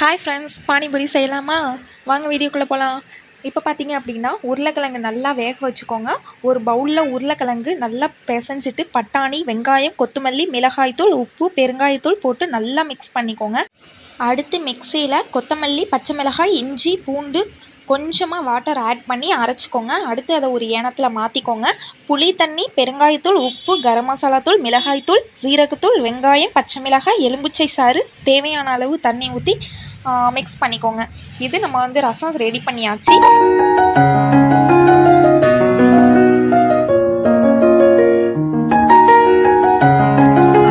Hi friends panipuri செய்யலாமா? வாங்க வீடியோக்குள்ளே போகலாம் இப்போ பார்த்தீங்க அப்படின்னா உருளைக்கிழங்கு நல்லா வேக வச்சுக்கோங்க. ஒரு பவுலில் உருளைக்கிழங்கு நல்லா பிசைஞ்சிட்டு பட்டாணி வெங்காயம் கொத்தமல்லி மிளகாய்த்தூள் உப்பு பெருங்காயத்தூள் போட்டு நல்லா மிக்ஸ் பண்ணிக்கோங்க. அடுத்து மிக்சியில் கொத்தமல்லி பச்சை மிளகாய் இஞ்சி பூண்டு கொஞ்சமாக வாட்டர் ஆட் பண்ணி அரைச்சிக்கோங்க. அடுத்து அதை ஒரு ஏனத்தில் மாற்றிக்கோங்க புளி தண்ணி பெருங்காயத்தூள் உப்பு கரம் மசாலா தூள் மிளகாய்த்தூள் சீரகத்தூள் வெங்காயம் பச்சை மிளகாய் எலும்புச்சை சாறு தேவையான அளவு தண்ணி ஊற்றி மிக்ஸ் பண்ணிக்கோங்க. இது நம்ம வந்து ரசம் ரெடி பண்ணியாச்சு.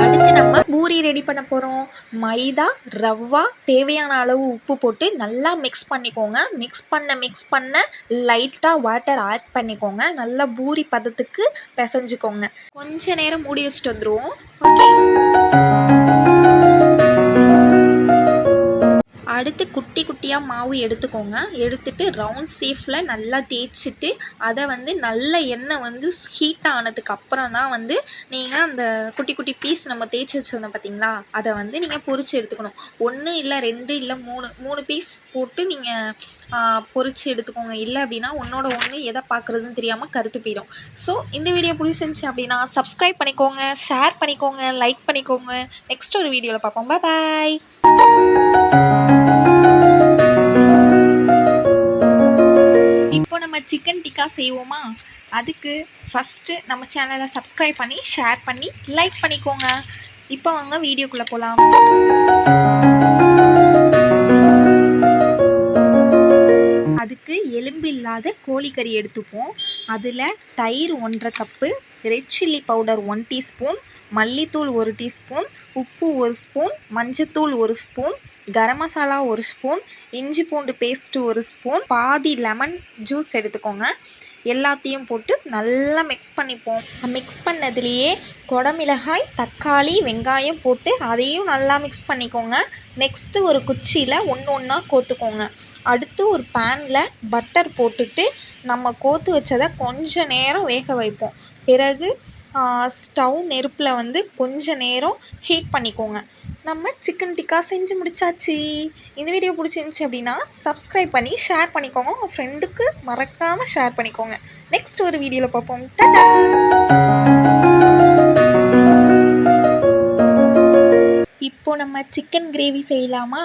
அடுத்து நம்ம பூரி ரெடி பண்ண போகிறோம் மைதா ரவா தேவையான அளவு உப்பு போட்டு நல்லா மிக்ஸ் பண்ணிக்கோங்க. மிக்ஸ் பண்ண மிக்ஸ் பண்ண லைட்டாக வாட்டர் ஆட் பண்ணிக்கோங்க. நல்லா பூரி பதத்துக்கு பிசைஞ்சுக்கோங்க. கொஞ்ச நேரம் மூடி வச்சுட்டு வந்துடுவோம் ஓகே அடுத்து குட்டி குட்டியாக மாவு எடுத்துக்கோங்க. எடுத்துட்டு ரவுண்ட் ஷேஃபில் நல்லா தேய்ச்சிட்டு அதை வந்து நல்ல எண்ணெய் வந்து ஹீட் ஆனதுக்கு அப்புறம் தான் வந்து நீங்கள் அந்த குட்டி குட்டி பீஸ் நம்ம தேய்ச்சி வச்சுருந்தோம் பார்த்தீங்களா அதை வந்து நீங்கள் பொறிச்சு எடுத்துக்கணும். ஒன்று இல்லை ரெண்டு இல்லை மூணு மூணு பீஸ் போட்டு நீங்கள் பொறிச்சு எடுத்துக்கோங்க. இல்லை அப்படின்னா ஒன்றோட ஒன்று எதை பார்க்குறதுன்னு தெரியாமல் கருத்து போயிடும். ஸோ இந்த வீடியோ பிடிச்சிருந்துச்சி அப்படின்னா சப்ஸ்கிரைப் பண்ணிக்கோங்க ஷேர் பண்ணிக்கோங்க லைக் பண்ணிக்கோங்க. நெக்ஸ்ட் ஒரு வீடியோவில் பார்ப்போம். பாய் இப்போ நம்ம சிக்கன் டிக்கா செய்வோமா? அதுக்கு ஃபஸ்ட்டு நம்ம சேனலை சப்ஸ்கிரைப் பண்ணி ஷேர் பண்ணி லைக் பண்ணிக்கோங்க. இப்போ வாங்க வீடியோக்குள்ளே போகலாம் அதுக்கு எலும்பு இல்லாத கோழிக்கறி எடுத்துப்போம். அதில் தயிர் ஒன்றரை cup red chilli powder one teaspoon மல்லித்தூள் ஒரு டீஸ்பூன் உப்பு ஒரு ஸ்பூன் மஞ்சத்தூள் ஒரு ஸ்பூன் கரம் மசாலா ஒரு ஸ்பூன் இஞ்சி பூண்டு பேஸ்ட்டு ஒரு ஸ்பூன் பாதி லெமன் ஜூஸ் எடுத்துக்கோங்க. எல்லாத்தையும் போட்டு நல்லா மிக்ஸ் பண்ணிப்போம். மிக்ஸ் பண்ணதுலேயே குடமிளகாய் தக்காளி வெங்காயம் போட்டு அதையும் நல்லா மிக்ஸ் பண்ணிக்கோங்க. நெக்ஸ்ட்டு ஒரு குச்சியில் ஒன்று ஒன்றா கோத்துக்கோங்க. அடுத்து ஒரு பேனில் பட்டர் போட்டுட்டு நம்ம கோத்து வச்சதை கொஞ்ச நேரம் வேக வைப்போம். பிறகு ஸ்டவ் நெருப்பில் வந்து கொஞ்ச நேரம் ஹீட் பண்ணிக்கோங்க. நம்ம சிக்கன் டிக்கா செஞ்சு முடிச்சாச்சு. இந்த வீடியோ பிடிச்சிருந்துச்சி அப்படின்னா சப்ஸ்கிரைப் பண்ணி ஷேர் பண்ணிக்கோங்க. உங்கள் ஃப்ரெண்டுக்கு மறக்காமல் ஷேர் பண்ணிக்கோங்க. நெக்ஸ்ட் ஒரு வீடியோவில் பார்ப்போம். டாடா இப்போ நம்ம சிக்கன் கிரேவி செய்யலாமா?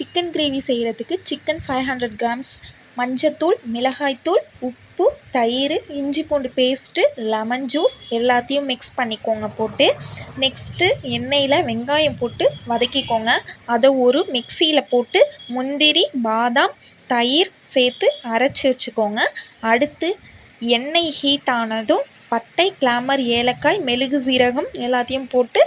சிக்கன் கிரேவி செய்கிறதுக்கு சிக்கன் ஃபைவ் ஹண்ட்ரட் கிராம்ஸ் மஞ்சத்தூள் மிளகாய்த்தூள் உப்பு உப்பு தயிர் இஞ்சி பூண்டு பேஸ்ட்டு லெமன் ஜூஸ் எல்லாத்தையும் மிக்ஸ் பண்ணிக்கோங்க போட்டு. நெக்ஸ்ட்டு எண்ணெயில் வெங்காயம் போட்டு வதக்கிக்கோங்க. அதை ஒரு மிக்சியில் போட்டு முந்திரி பாதாம் தயிர் சேர்த்து அரைச்சி வச்சுக்கோங்க. அடுத்து எண்ணெய் ஹீட் ஆனதும் பட்டை கிளாமர் ஏலக்காய் மெழுகு சீரகம் எல்லாத்தையும் போட்டு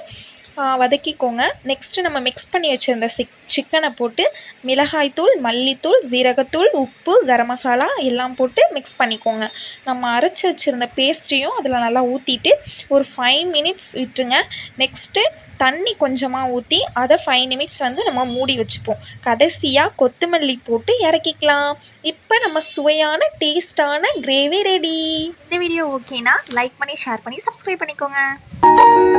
வதக்கிக்கோங்க. நெக்ஸ்ட்டு நம்ம மிக்ஸ் பண்ணி வச்சுருந்த சிக் சிக்கனை போட்டு மிளகாய்த்தூள் மல்லித்தூள் ஜீரகத்தூள் உப்பு கரம் மசாலா எல்லாம் போட்டு மிக்ஸ் பண்ணிக்கோங்க. நம்ம அரைச்சி வச்சுருந்த பேஸ்ட்டையும் அதில் நல்லா ஊற்றிட்டு ஒரு ஃபைவ் மினிட்ஸ் விட்டுருங்க. நெக்ஸ்ட்டு தண்ணி கொஞ்சமாக ஊற்றி அதை ஃபைவ் நிமிட்ஸ் வந்து நம்ம மூடி வச்சுப்போம். கடைசியாக கொத்தமல்லி போட்டு இறக்கிக்கலாம். இப்போ நம்ம சுவையான டேஸ்டான கிரேவி ரெடி இந்த வீடியோ ஓகேனா லைக் பண்ணி ஷேர் பண்ணி சப்ஸ்கிரைப் பண்ணிக்கோங்க.